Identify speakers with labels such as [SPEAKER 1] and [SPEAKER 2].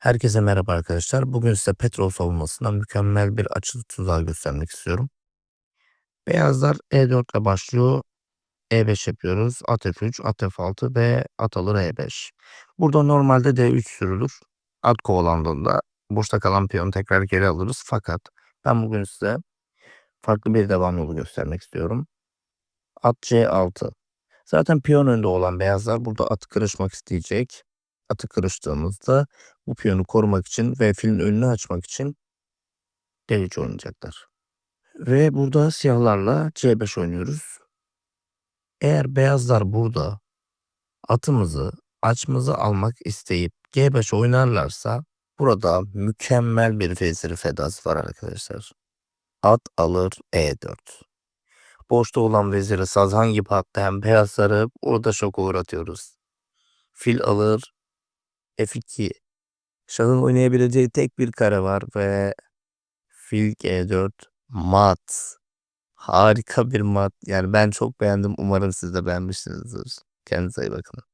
[SPEAKER 1] Herkese merhaba arkadaşlar. Bugün size petrol savunmasından mükemmel bir açılı tuzağı göstermek istiyorum. Beyazlar E4 ile başlıyor. E5 yapıyoruz. At F3, at F6 ve at alır E5. Burada normalde D3 sürülür. At kovalandığında boşta kalan piyonu tekrar geri alırız. Fakat ben bugün size farklı bir devam yolu göstermek istiyorum. At C6. Zaten piyon önde olan beyazlar burada atı kırışmak isteyecek. Atı kırıştığımızda bu piyonu korumak için ve filin önünü açmak için D3 oynayacaklar. Ve burada siyahlarla C5 oynuyoruz. Eğer beyazlar burada atımızı açmızı almak isteyip G5 oynarlarsa burada mükemmel bir veziri fedası var arkadaşlar. At alır E4. Boşta olan veziri sazan gibi atlayan beyazları orada şoka uğratıyoruz. Fil alır F2. Şahın oynayabileceği tek bir kare var ve fil G4 mat. Harika bir mat. Yani ben çok beğendim. Umarım siz de beğenmişsinizdir. Kendinize iyi bakın.